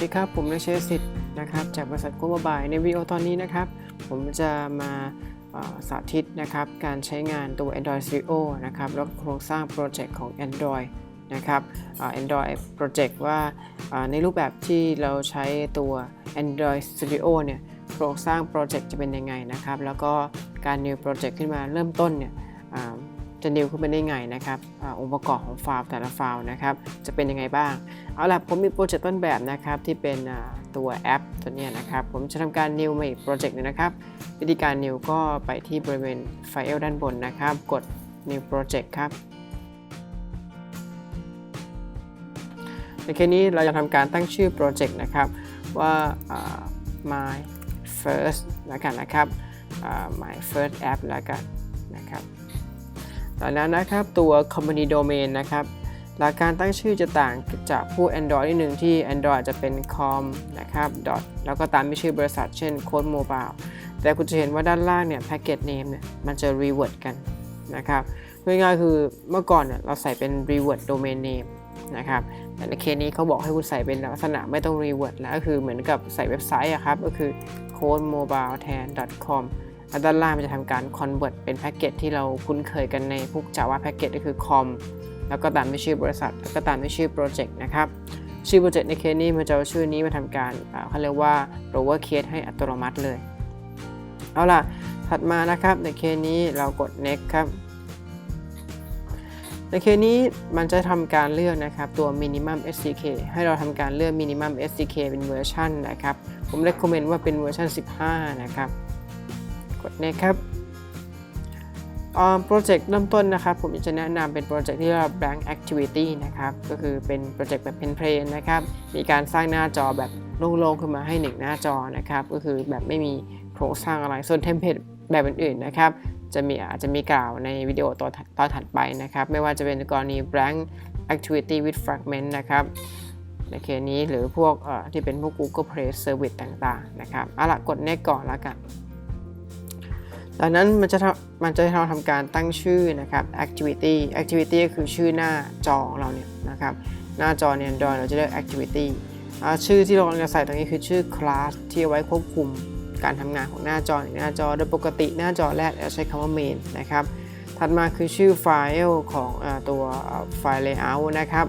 ดีครับ ผมนายเชษสิทธิ์นะครับจากบริษัทกลบายในวิดีโอตอนนี้นะครับ ผมจะมาสาธิตนะครับการใช้งานตัว Android Studio นะครับแล้วโครงสร้างโปรเจกต์ของ Android นะครับอ่า Android Project ว่าอ่าในรูปแบบที่เราใช้ตัว Android Studio เนี่ยโครงสร้างโปรเจกต์จะเป็นยังไงนะครับ แล้วก็การ new project ขึ้นมาเริ่มต้นเนี่ย อ่าจะ new ขึ้นมาได้ไงนะครับอองค์ประกอบของไฟล์แต่ละไฟล์นะครับ จะเป็นยังไงบ้าง เอาล่ะผมมีโปรเจกต์ต้นแบบนะครับที่เป็นตัวแอปตัวนี้นะครับ ผมจะทำการ new มาอีกโปรเจกต์หนึงนะครับ วิธีการ new ก็ไปที่บริเวณไฟล์ด้านบนนะครับ กด new project ครับในเคสนี้เราจะทำการตั้งชื่อโปรเจกต์นะครับว่า my first แล้วกันนะครับ my first app แล้วกัน ตอนนั้นนะครับตัว company domain นะครับหลักการตั้งชื่อจะต่างจากผู้ Android นิดนึงที่ Android จะเป็น com นะครับ dot แล้วก็ตามด้วยชื่อบริษัทเช่น Code Mobile แต่คุณจะเห็นว่าด้านล่างเนี่ย package name เนี่ยมันจะ revert กันนะครับง่ายๆคือเมื่อก่อนเนี่ยเราใส่เป็น revert domain name นะครับแต่ในเคสนี้เขาบอกให้คุณใส่เป็นลักษณะไม่ต้อง revert แล้วก็คือเหมือนกับใส่เว็บไซต์อะครับ ก็คือ codemobile แทน com แล้วด้านล่างมันจะทำการ convert เป็นแพ็กเกจที่เราคุ้นเคยกันในพวก Java Package ก็คือ com แล้วก็ตามด้วยชื่อบริษัท แล้วก็ตามด้วยชื่อโปรเจกต์นะครับ ชื่อโปรเจกต์ในเคสนี้มันจะเอาชื่อนี้มาทำการเขาเรียกว่า lower case ให้อัตโนมัติเลย เอาล่ะ ถัดมานะครับในเคสนี้เรากด next ครับในเคสนี้มันจะทำการเลือกนะครับตัว minimum SDK ให้เราทำการเลือก minimum SDK เป็นเวอร์ชันนะครับ ผม recommend ว่าเป็นเวอร์ชัน15 นะครับ กด next ครับโปรเจกต์เริ่มต้นนะครับ ผมจะแนะนำเป็นโปรเจกต์ที่เรียกว่า blank activity นะครับ ก็คือเป็นโปรเจกต์แบบเพนเพลนนะครับ มีการสร้างหน้าจอแบบโล่งๆขึ้นมาให้1หน้าจอนะครับ ก็คือแบบไม่มีโครงสร้างอะไร ส่วนเทมเพลตแบบอื่นๆนะครับ จะมีอาจจะมีกล่าวในวิดีโอตอนตอนถัดไปนะครับ ไม่ว่าจะเป็นกรณี blank activity with fragment นะครับในเคสนี้หรือพวกที่เป็นพวก Google Play Service ต่างๆนะครับเอาละกด next ก่อนแล้วกัน จากนั้นมันจะมันจะทำทำการตั้งชื่อนะครับ activity activity ก็คือชื่อหน้าจอของเราเนี่ยนะครับ หน้าจอใน Android เราจะเรียก activity ชื่อที่เรากำลังจะใส่ตรงนี้คือชื่อ class ที่เอาไว้ควบคุมการทำงานของหน้าจอหน้าจอโดยปกติหน้าจอแรกเราใช้คำว่า main นะครับ ถัดมาคือชื่อไฟล์ของอตัวไฟล์ layout นะครับ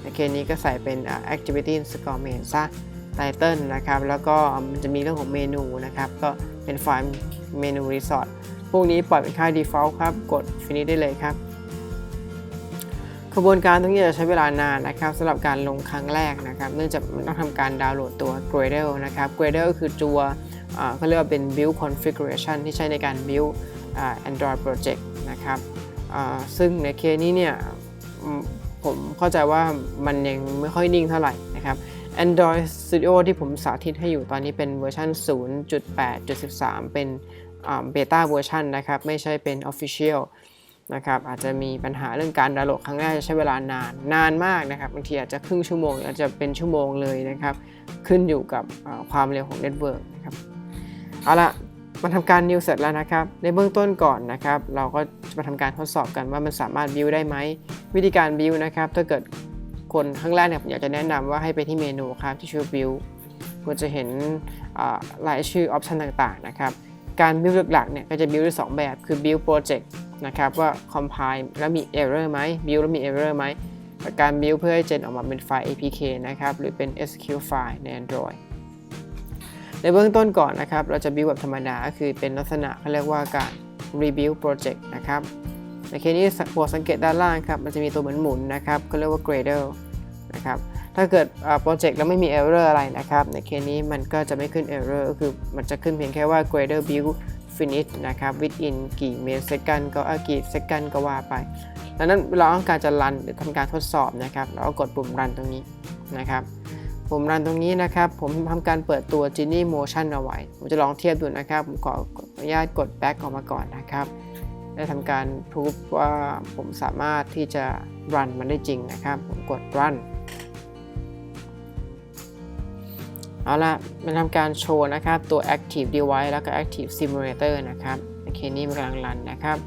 ในเคสนี้ก็ใส่เป็น activity score main ซะ title นะครับ แล้วก็มันจะมีเรื่องของเมนูนะครับ ก็เป็นไฟล์เมนู resort พวกนี้ปล่อยเป็นค่า default ครับ กด finish ได้เลยครับกระบวนการตรงนี้จะใช้เวลานานนะครับสำหรับการลงครั้งแรกนะครับ เนื่องจากมันต้องทำการดาวน์โหลดตัว Gradle นะครับ Gradle คือตัวเขาเรียกว่าเป็น build configuration ที่ใช้ในการ build Android project นะครับซึ่งในเคสนี้เนี่ยผมเข้าใจว่ามันยังไม่ค่อยนิ่งเท่าไหร่ Android Studio ที่ผมสาธิตให้อยู่ตอนนี้เป็นเวอร์ชัน0.8.13 เป็นเบต้าเวอร์ชันนะครับ ไม่ใช่เป็น Official นะครับ อาจจะมีปัญหาเรื่องการดาวน์โหลดครั้งแรกจะใช้เวลานาน นานมากนะครับ บางทีอาจจะครึ่งชั่วโมง อาจจะเป็นชั่วโมงเลยนะครับ ขึ้นอยู่กับความเร็วของเน็ตเวิร์กนะครับ เอาละมาทำการ new เสร็จแล้วนะครับ ในเบื้องต้นก่อนนะครับ เราก็จะมาทำการทดสอบกันว่ามันสามารถ build ได้ไหม วิธีการ build นะครับ ถ้าเกิด คนข้างแรกเนี่ยผมอยากจะแนะนำว่าให้ไปที่เมนูครับที่ชื่อ build คุณจะเห็นอ่ารายชื่อออปชันต่างๆนะครับการ build หลักๆเนี่ยก็จะ build ได้สองแบบคือ build project นะครับว่า compile แล้วมี error ไหม build แล้วมี error ไหมการ build เพื่อให้เจนออกมาเป็นไฟล์ APK นะครับหรือเป็น SQ ไฟล์ใน Android ในเบื้องต้นก่อนนะครับ เราจะ build แบบธรรมดาก็คือเป็นลักษณะเขาเรียกว่าการ rebuild project นะครับ ในเคสนี้โปรดสังเกตด้านล่างครับ มันจะมีตัวเหมือนหมุนนะครับก็เรียกว่า Gradle นะครับ ถ้าเกิดโปรเจกต์แล้วไม่มี error อะไรนะครับ ในเคสนี้มันก็จะไม่ขึ้น error ก็คือมันจะขึ้นเพียงแค่ว่า Gradle build finish นะครับ within กี่เมตร second ก็เอ่อกี่ second ก็ว่าไปดังนั้นเราต้องการจะรันหรือทำการทดสอบนะครับ เราก็กดปุ่มรันตรงนี้นะครับปุ่มรันตรงนี้นะครับ ผมทำการเปิดตัว Genie Motion เอาไว้ ผมจะลองเทียบดูนะครับ ผมขออนุญาตกด back ออกมาก่อนนะครับ ได้ทำการพิสูจว่าผมสามารถที่จะรันมันได้จริงนะครับ ผมกด run เอาละมันทำการโชว์นะครับ ตัว active device แล้วก็ active simulator นะครับในเคนี้มันกำลังรันนะครับ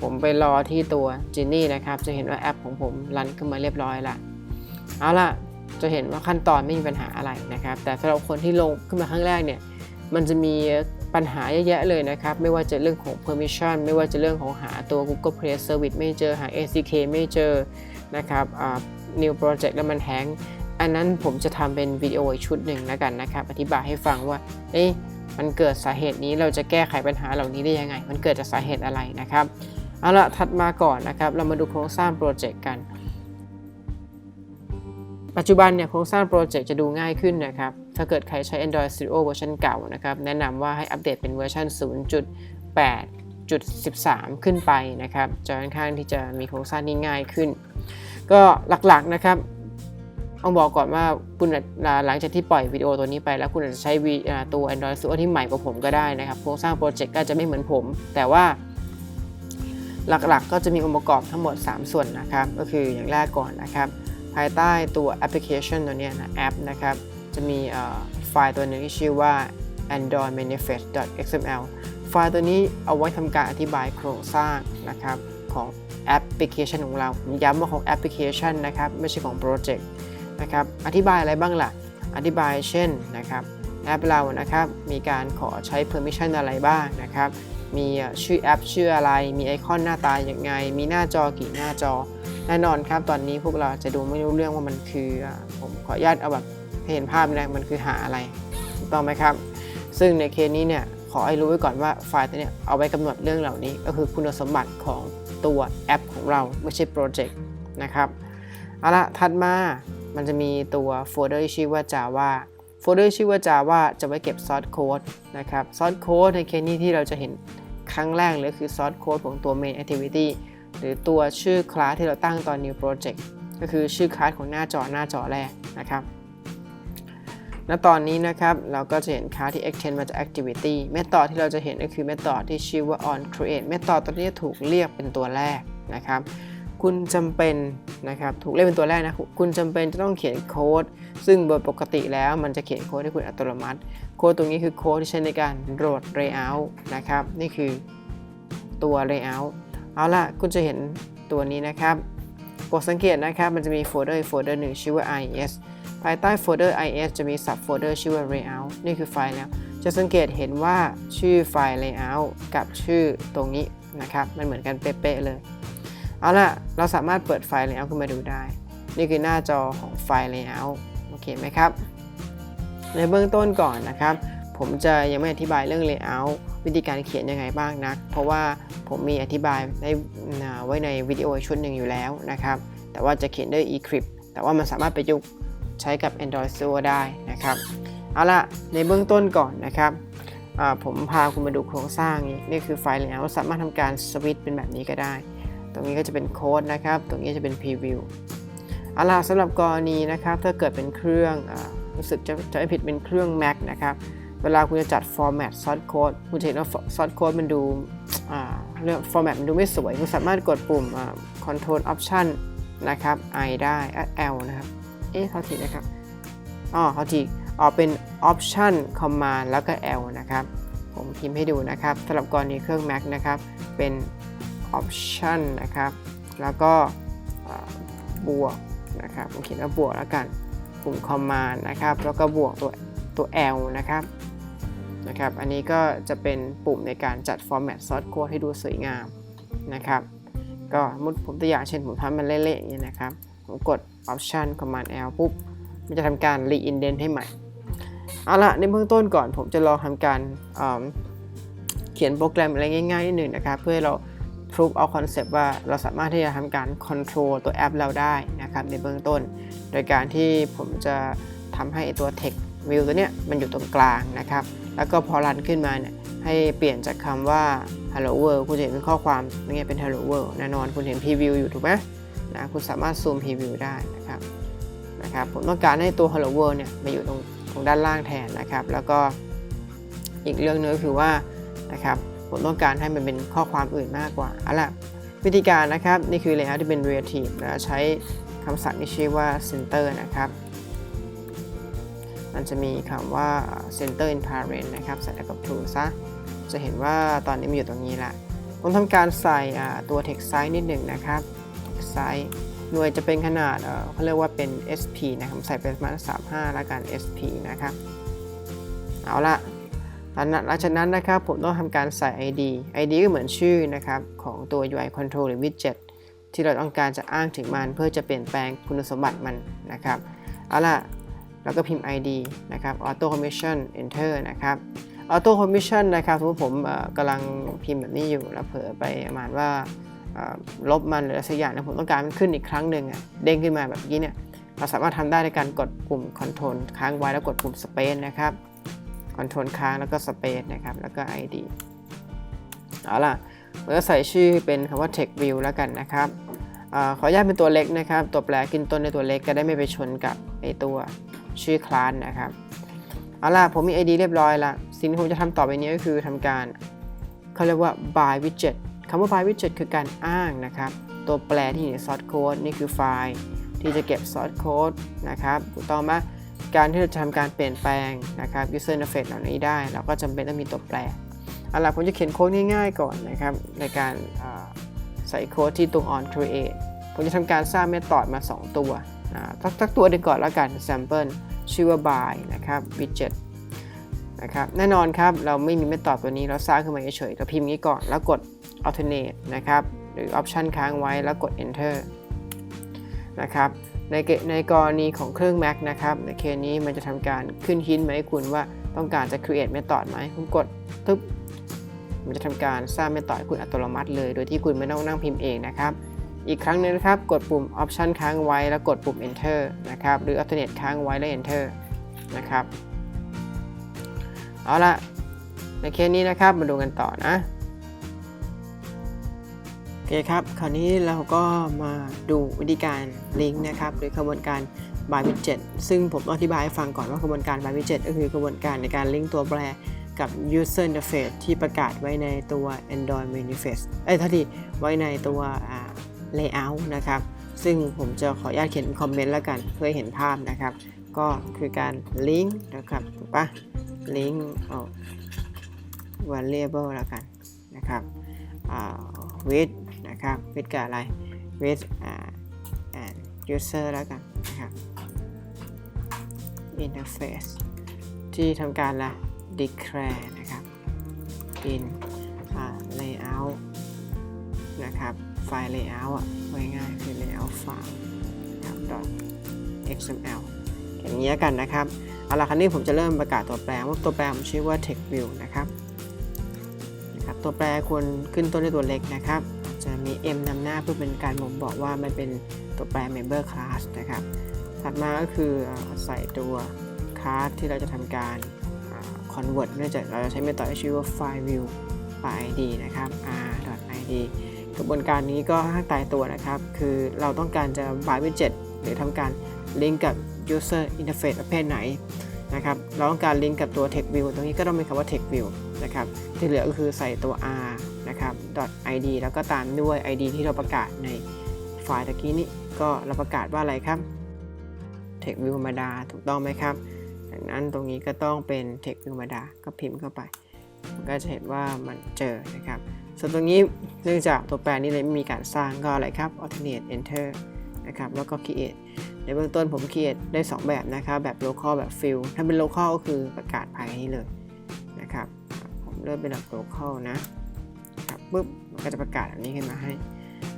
ผมไปรอที่ตัว Genie นะครับ จะเห็นว่าแอปของผมรันขึ้นมาเรียบร้อยละเอาละจะเห็นว่าขั้นตอนไม่มีปัญหาอะไรนะครับ แต่สำหรับคนที่ลงขึ้นมาครั้งแรกเนี่ย มันจะมี ปัญหาเยอะแยะเลยนะครับ ไม่ว่าจะเรื่องของ permission ไม่ว่าจะเรื่องของหาตัว Google Play Service ไม่เจอหา ACK ไม่เจอนะครับอ่า new project แล้วมันแฮงอันนั้นผมจะทำเป็นวิดีโออีกชุดหนึ่งแล้วกันนะครับ อธิบายให้ฟังว่าเอ๊ะมันเกิดสาเหตุนี้เราจะแก้ไขปัญหาเหล่านี้ได้ยังไง มันเกิดจากสาเหตุอะไรนะครับเอาละถัดมาก่อนนะครับ เรามาดูโครงสร้างโปรเจกต์กัน ปัจจุบันเนี่ยโครงสร้างโปรเจกต์จะดูง่ายขึ้นนะครับ ถ้าเกิดใครใช้ Android Studio เวอร์ชันเก่านะครับ แนะนำว่าให้อัปเดตเป็นเวอร์ชัน 0.8.13 ขึ้นไปนะครับ จะค่อนข้างที่จะมีโครงสร้างที่ง่ายขึ้น ก็หลักๆนะครับต้องบอกก่อนว่าคุณหลังจากที่ปล่อยวิดีโอตัวนี้ไปแล้วคุณอาจจะใช้วีอ่าตัว Android Studio ที่ใหม่กว่าผมก็ได้นะครับโครงสร้างโปรเจกต์ก็จะไม่เหมือนผม แต่ว่าหลักๆก็จะมีองค์ประกอบทั้งหมด 3 ส่วนนะครับ ก็คืออย่างแรกก่อนนะครับ ภายใต้ตัวแอปพลิเคชันตัวนี้นะแอปนะครับ จะมีไฟล์ตัวหนึ่งที่ชื่อว่า android manifest.xml ไฟล์ตัวนี้เอาไว้ทำการอธิบายโครงสร้างนะครับของแอปพลิเคชันของเราผมย้ำว่าของแอปพลิเคชันนะครับไม่ใช่ของโปรเจกต์นะครับอธิบายอะไรบ้างล่ะ อธิบายเช่นนะครับแอปเรานะครับมีการขอใช้ permission อะไรบ้างนะครับมีชื่อแอปชื่ออะไร มีไอคอนหน้าตาอย่างไง มีหน้าจอกี่หน้าจอ แน่นอนครับตอนนี้พวกเราจะดูไม่รู้เรื่องว่ามันคือ ผมขออนุญาตเอาแบบ เห็นภาพนะมันคือหาอะไรถูกต้องไหมครับ ซึ่งในเคสนี้เนี่ยขอให้รู้ไว้ก่อนว่าไฟล์ตัวเนี้ยเอาไว้กำหนดเรื่องเหล่านี้ ก็คือคุณสมบัติของตัวแอปของเราไม่ใช่โปรเจกต์นะครับเอาละถัดมามันจะมีตัวโฟลเดอร์ที่ชื่อว่า Java โฟลเดอร์ชื่อว่า Java จะไว้เก็บซอสโค้ดนะครับซอสโค้ดในเคสนี้ที่เราจะเห็นครั้งแรกเลยคือซอสโค้ดของตัว main activity หรือตัวชื่อคลาสที่เราตั้งตอน new project ก็คือชื่อคลาสของหน้าจอหน้าจอแรกนะครับ ณตอนนี้นะครับ เราก็จะเห็นคลาที่ extend มาจาก activity method ที่เราจะเห็นก็คือ method ที่ชื่อว่า on create method ตัวนี้ถูกเรียกเป็นตัวแรกนะครับคุณจำเป็นนะครับถูกเรียกเป็นตัวแรกนะคุณจำเป็นจะต้องเขียนโค้ด ซึ่งโดยปกติแล้วมันจะเขียนโค้ดให้คุณอัตโนมัติ โค้ดตรงนี้คือโค้ดที่ใช้ในการโหลด layout นะครับ นี่คือตัว layout เอาล่ะ คุณจะเห็นตัวนี้นะครับโปรดสังเกตนะครับ มันจะมีโฟลเดอร์โฟลเดอร์หนึ่งชื่อว่า is ภายใต้โฟลเดอร์ is จะมี sub โฟลเดอร์ชื่อว่า layout นี่คือไฟล์แล้ว จะสังเกตเห็นว่าชื่อไฟล์ layout กับชื่อตรงนี้นะครับ มันเหมือนกันเป๊ะๆเลย เอาล่ะ เราสามารถเปิดไฟล์ layout ขึ้นมาดูได้ นี่คือหน้าจอของไฟล์ layout โอเคไหมครับ ในเบื้องต้นก่อนนะครับ ผมจะยังไม่อธิบายเรื่อง layout วิธีการเขียนยังไงบ้างนัก เพราะว่าผมมีอธิบายได้ไว้ในวิดีโอชุดหนึ่งอยู่แล้วนะครับ แต่ว่าจะเขียนด้วย eCrypt แต่ว่ามันสามารถประยุกต์ ใช้กับ Android Studio ได้นะครับ เอาละในเบื้องต้นก่อนนะครับผมพาคุณมาดูโครงสร้างนี้นี่คือไฟล์ layout สามารถทำการสวิตช์เป็นแบบนี้ก็ได้ ตรงนี้ก็จะเป็นโค้ดนะครับ ตรงนี้จะเป็น preview เอาล่ะสำหรับกรณีนะครับ ถ้าเกิดเป็นเครื่องอรู้สึกจะจะไม่ผิดเป็นเครื่อง Mac นะครับ เวลาคุณจะจัด format source code คุณจะเห็นว่า source code มันดูเรื่อง format มันดูไม่สวย คุณสามารถกดปุ่ม control option นะครับ i ได้ l นะครับ เอ๊ะเขาทีนะครับอ๋อเขาทีออกเป็น option command แล้วก็ l นะครับ ผมพิมพ์ให้ดูนะครับสำหรับกรณีเครื่อง Mac นะครับ เป็น option นะครับ แล้วก็บวกนะครับ ผมเขียนว่าบวกแล้วกัน ปุ่ม command นะครับ แล้วก็บวกตัวตัว L นะครับ นะครับ อันนี้ก็จะเป็นปุ่มในการจัด format source code ให้ดูสวยงามนะครับ ก็มุดผมตัวอย่างเช่นผมทำมันเละๆอย่างนี้นะครับ ผมกด option command L ปุ๊บ มันจะทำการ reindent ให้ใหม่ เอาละในเบื้องต้นก่อนผมจะลองทำการเขียนโปรแกรมอะไรง่ายๆนิดหนึ่งนะครับ เพื่อเรา proof เอาคอนเซปต์ว่าเราสามารถที่จะทำการ control ตัวแอปเราได้นะครับในเบื้องต้น โดยการที่ผมจะทำให้ตัว text view ตัวเนี้ยมันอยู่ตรงกลางนะครับ แล้วก็พอรันขึ้นมาเนี่ยให้เปลี่ยนจากคำว่า hello world คุณจะเห็นเป็นข้อความไม่เป็น hello world แน่นอนคุณเห็น preview อยู่ถูกไหม นะคุณสามารถซูม preview ได้นะครับนะครับผมต้องการให้ตัว hello world เนี่ยมาอยู่ตรงตรงด้านล่างแทนนะครับ แล้วก็อีกเรื่องนึงก็คือว่านะครับผมต้องการให้มันเป็นข้อความอื่นมากกว่าเอาล่ะวิธีการนะครับนี่คือ layout ที่เป็น relative นะใช้คำสั่งที่ชื่อว่า center นะครับมันจะมีคำว่า center in parent นะครับใส่กับ to ซะจะเห็นว่าตอนนี้มันอยู่ตรงนี้ละผมทำการใส่ตัว text size นิดหนึ่งนะครับ text size หน่วยจะเป็นขนาดเขาเรียกว่าเป็น SP นะครับ ใส่เป็นประมาณ35แล้วกัน SP นะครับ เอาละหลังจากนั้นนะครับผมต้องทำการใส่ ID ID ก็เหมือนชื่อนะครับของตัว UI control หรือ widget ที่เราต้องการจะอ้างถึงมัน เพื่อจะเปลี่ยนแปลงคุณสมบัติมันนะครับ เอาล่ะแล้วก็พิมพ์ ID นะครับ auto commission enter นะครับ auto commission นะครับสมมติผมกำลังพิมพ์แบบนี้อยู่ แล้วเผลอไปประมาณว่า ลบมันหรืออะไรสักอย่างนะผมต้องการมันขึ้นอีกครั้งหนึ่งอะเด้งขึ้นมาแบบนี้เนี่ยเราสามารถทำได้ในการกดปุ่ม Control ค้างไว้แล้วกดปุ่ม Space นะครับ Control ค้างแล้วก็ Space นะครับแล้วก็ ID เอาล่ะผมจะใส่ชื่อเป็นคำว่า text view แล้วกันนะครับอขออนุญาตเป็นตัวเล็กนะครับ ตัวแปรขึ้นต้นในตัวเล็กก็ได้ไม่ไปชนกับไอตัวชื่อคลาสนะครับเอาล่ะผมมี ID เรียบร้อยละสิ่งที่ผมจะทำต่อไปนี้ก็คือทำการเขาเรียกว่า by widget คำว่า by widget คือการอ้างนะครับ ตัวแปรที่อยู่ใน source code นี่คือไฟล์ที่จะเก็บ source code นะครับถูกต้องไหมการที่เราจะทำการเปลี่ยนแปลงนะครับ user interface เหล่านี้ได้ เราก็จำเป็นต้องมีตัวแปรเอาล่ะผมจะเขียนโค้ดง่ายๆก่อนนะครับ ในการใส่โค้ดที่ตรง on create ผมจะทำการสร้างเมธอดมา 2 ตัวอ่าสักสักตัวหนึ่งก่อนแล้วกัน sample ชื่อว่า by นะครับ widget นะครับ แน่นอนครับ เราไม่มีเมธอดตัวนี้ เราสร้างขึ้นมาเฉยๆเราพิมพ์นี้ก่อน แล้วกด alternate นะครับ หรือ option ค้างไว้แล้วกด enter นะครับในในกรณีของเครื่อง Mac นะครับ ในเคสนี้มันจะทำการขึ้นฮินมาให้คุณว่าต้องการจะ create method ไหมคุณกดตึ๊บมันจะทำการสร้าง method คุณอัตโนมัติเลย โดยที่คุณไม่ต้องนั่งพิมพ์เองนะครับ อีกครั้งหนึงนะครับ กดปุ่ม option ค้างไว้แล้วกดปุ่ม enter นะครับ หรือ alternate ค้างไว้แล้ว enter นะครับ เอาละในเคสนี้นะครับ มาดูกันต่อนะ อเคครับ คราวนี้เราก็มาดูวิธีการลิงก์นะครับหรือกระบวนการ by widget ซึ่งผมอธิบายให้ฟังก่อนว่ากระบวนการ by widget ก็คือกระบวนการในการลิงก์ตัวแปรกับ user interface ที่ประกาศไว้ในตัว Android manifest เอ้ยท่าที่ไว้ในตัว layout นะครับ ซึ่งผมจะขออนุญาตเขียนคอมเมนต์แล้วกันเพื่อเห็นภาพนะครับ ก็คือการลิงก์นะครับถูกปะลิงก์เอา variable แล้วกันนะครับ with นะครับ with กับอะไร with and user แล้วกันนะครับ interface ที่ทำการละ declare นะครับ in layout นะครับ ไฟล์ layout อะไว้ง่ายคือ layout file นะครับ .xml อย่างนี้กันนะครับเอาละคราวนี้ผมจะเริ่มประกาศตัวแปรว่าตัวแปรผมชื่อว่า text view นะครับนะครับ ตัวแปรควรขึ้นต้นด้วยตัวเล็กนะครับ จะมี m นำหน้าเพื่อเป็นการบ่งบอกว่ามันเป็นตัวแปร member class นะครับ ถัดมาก็คือใส่ตัว class ที่เราจะทำการ convert เนื่องจากเราจะใช้เมธอดที่ชื่อว่า file view id นะครับ r.id กระบวนการนี้ก็ห้างตายตัวนะครับ คือเราต้องการจะ by widget หรือทำการลิงก์กับ user interface ประเภทไหนนะครับ เราต้องการลิงก์กับตัว text view ตรงนี้ก็ต้องมีคำว่า text view นะครับ ที่เหลือก็คือใส่ตัว r นะครับ .id แล้วก็ตามด้วย id ที่เราประกาศในไฟล์ตะกี้นี้ก็เราประกาศว่าอะไรครับ text view ธรรมดาถูกต้องไหมครับดังนั้นตรงนี้ก็ต้องเป็น text view ธรรมดาก็พิมพ์เข้าไปมันก็จะเห็นว่ามันเจอนะครับ ส่วนตรงนี้เนื่องจากตัวแปรนี้เลยไม่มีการสร้างก็อะไรครับ alternate enter นะครับแล้วก็ create ในเบื้องต้นผม create ได้ 2 แบบนะครับแบบ local แบบ fill ถ้าเป็น local ก็คือประกาศภายในนี้เลยนะครับผมเริ่มเป็นแบบ local นะ ปุ๊บมันก็จะประกาศแบบนี้ขึ้นมาให้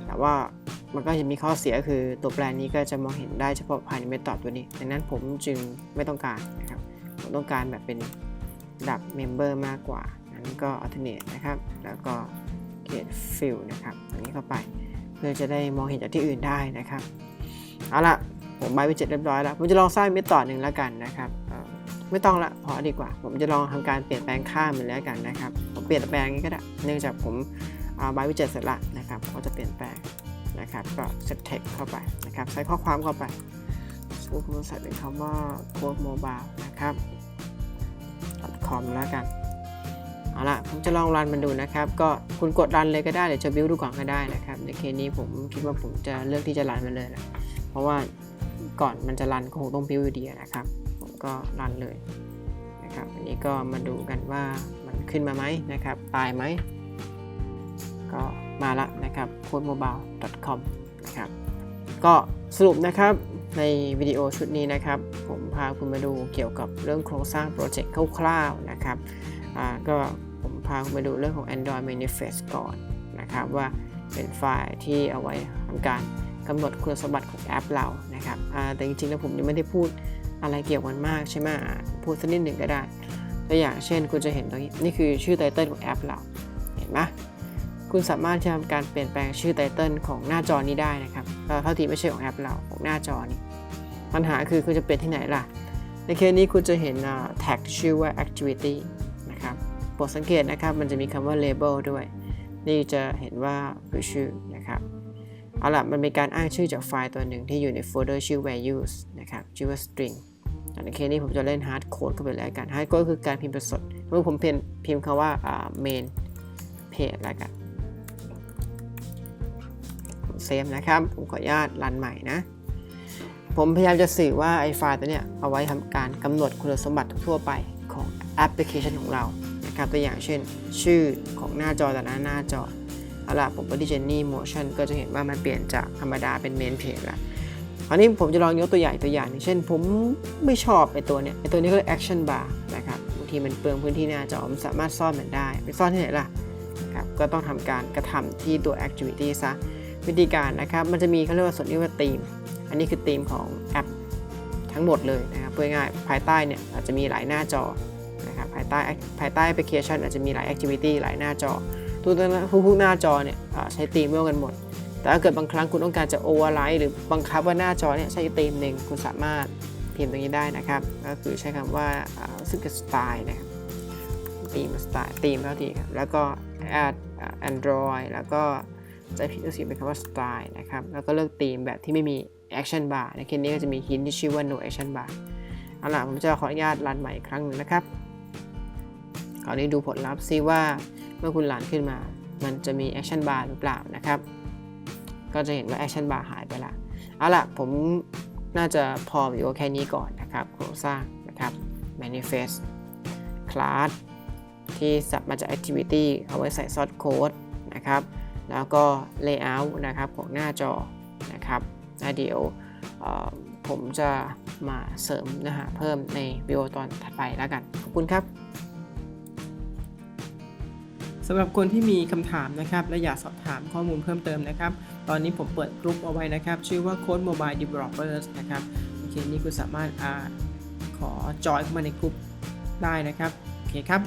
แต่ว่ามันก็จะมีข้อเสียคือตัวแปรนี้ก็จะมองเห็นได้เฉพาะภายในเมธอดตัวนี้ดังนั้นผมจึงไม่ต้องการนะครับผมต้องการแบบเป็นดับ member มากกว่านั้นก็ alternate นะครับ แล้วก็ create fill นะครับอันนี้เข้าไป เพื่อจะได้มองเห็นจากที่อื่นได้นะครับ เอาละผมใบไปเจ็ดเรียบร้อยแล้ว ผมจะลองสร้างเมธอดหนึ่งแล้วกันนะครับ ไม่ต้องละพอดีกว่า ผมจะลองทำการเปลี่ยนแปลงค่ามันแล้วกันนะครับ ผมเปลี่ยนแปลงนี้ก็ได้ เนื่องจากผมใบวิจัยเสร็จละนะครับก็จะเปลี่ยนแปลงนะครับ ก็ set text เข้าไปนะครับ ใส่ข้อความเข้าไปสมมติผมใส่เป็นคำว่า code mobile นะครับ .com แล้วกันเอาละผมจะลองรันมันดูนะครับ ก็คุณกดรันเลยก็ได้หรือจะบิวดูก่อนก็ได้นะครับ ในเคสนี้ผมคิดว่าผมจะเลือกที่จะรันมันเลยนะเพราะว่าก่อนมันจะรันก็คงต้องบิวอยู่ดีนะครับ ก็รันเลยนะครับอันนี้ก็มาดูกันว่ามันขึ้นมาไหมนะครับ ตายไหม ก็มาละนะครับ codemobile.com นะครับ ก็สรุปนะครับในวิดีโอชุดนี้นะครับ ผมพาคุณมาดูเกี่ยวกับเรื่องโครงสร้างโปรเจกต์คร่าวๆนะครับก็ผมพาคุณมาดูเรื่องของ Android Manifest ก่อนนะครับว่าเป็นไฟล์ที่เอาไว้ทำการกำหนดคุณสมบัติของแอปเรานะครับแต่จริงๆแล้วผมยังไม่ได้พูด อะไรเกี่ยวกันมากใช่ไหมพูดสักนิดหนึ่งก็ได้ตัวอย่างเช่น คุณจะเห็นตรงนี้นี่คือชื่อไตเติลของแอปเราเห็นไหมคุณสามารถทำการเปลี่ยนแปลงชื่อไตเติลของหน้าจอนี้ได้นะครับเท่าที่ไม่ใช่ของแอปเราของหน้าจอนี้ ปัญหาคือคุณจะเปลี่ยนที่ไหนล่ะ ในเคสนี้คุณจะเห็นแท็กชื่อว่า activity นะครับโปรดสังเกตนะครับ มันจะมีคำว่า label ด้วย นี่จะเห็นว่าคือชื่อนะครับเอาล่ะมันเป็นการอ้างชื่อจากไฟล์ตัวหนึ่งที่อยู่ในโฟลเดอร์ชื่อ values นะครับชื่อว่า string ในเคนี้ผมจะเล่น hard code เข้าไปเลยละกัน hard code คือการพิมพ์สดเมื่อผมพิมพ์พิมพ์คำว่า main page แล้วกันเซฟนะครับ ผมขออนุญาตรันใหม่นะ ผมพยายามจะสื่อว่าไอ้ไฟล์ตัวเนี้ยเอาไว้ทำการกำหนดคุณสมบัติทั่วไปของแอปพลิเคชันของเรานะครับตัวอย่างเช่น ชื่อของหน้าจอแต่ละหน้าจอเอาล่ะผมไปที่ Jenny Motion ก็จะเห็นว่ามันเปลี่ยนจากธรรมดาเป็นเมนเพจละ ราวนี้ผมจะลองยกตัวอย่างตัวอย่างหนึ่งเช่นผมไม่ชอบไอตัวเนี้ยไอตัวนี้ก็เรียก action bar นะครับบางทีมันเปลืองพื้นที่หน้าจอมันสามารถซ่อนมันได้ ไปซ่อนที่ไหนล่ะครับก็ต้องทำการกระทำที่ตัว activity ซะวิธีการนะครับมันจะมีเขาเรียกว่าส่วนที่ว่า theme อันนี้คือธีมของแอปทั้งหมดเลยนะครับเพื่อง่ายภายใต้เนี่ยอาจจะมีหลายหน้าจอนะครับภายใต้ภายใต้แอปพลิเคชันอาจจะมีหลายแอคทิวิตี้หลายหน้าจอทุกทุกหน้าจอเนี่ยใช้ธีมไม่เหมือนกันหมด แต่ถ้าเกิดบางครั้งคุณต้องการจะโอเวอร์ไลท์หรือบังคับว่าหน้าจอเนี่ยใช้ธีมหนึ่งคุณสามารถพิมพ์ตรงนี้ได้นะครับ ก็คือใช้คำว่าอ่าซึ่งคือสไตล์นะครับธีมสไตล์ธีมเท่าทีครับ แล้วก็ add อ่า Android แล้วก็จะพิมพ์เป็นคำว่าสไตล์นะครับ แล้วก็เลือกธีมแบบที่ไม่มี action bar ในเคสนี้ก็จะมี hint ที่ชื่อว่า no action bar เอาล่ะผมจะขออนุญาตรันใหม่อีกครั้งหนึ่งนะครับคราวนี้ดูผลลัพธ์ซิว่าเมื่อคุณรันขึ้นมา มันจะมี action bar หรือเปล่านะครับ ก็จะเห็นว่า action bar หายไปละเอาล่ะ ผมน่าจะพอวิดีโอแค่นี้ก่อนนะครับ โครงสร้างนะครับ manifest class ที่สับมาจาก activity เอาไว้ใส่ source code นะครับ แล้วก็ layout นะครับของหน้าจอนะครับเดี๋ยวผมจะมาเสริมเนื้อหาเพิ่มในวิดีโอตอนถัดไปแล้วกัน ขอบคุณครับสำหรับคนที่มีคำถามนะครับ และอยากสอบถามข้อมูลเพิ่มเติมนะครับ ตอนนี้ผมเปิดกลุ่มเอาไว้นะครับ ชื่อว่า Code Mobile Developers นะครับ โอเค นี่คุณสามารถอาขอจอยเข้ามาในกลุ่มได้นะครับ โอเคครับ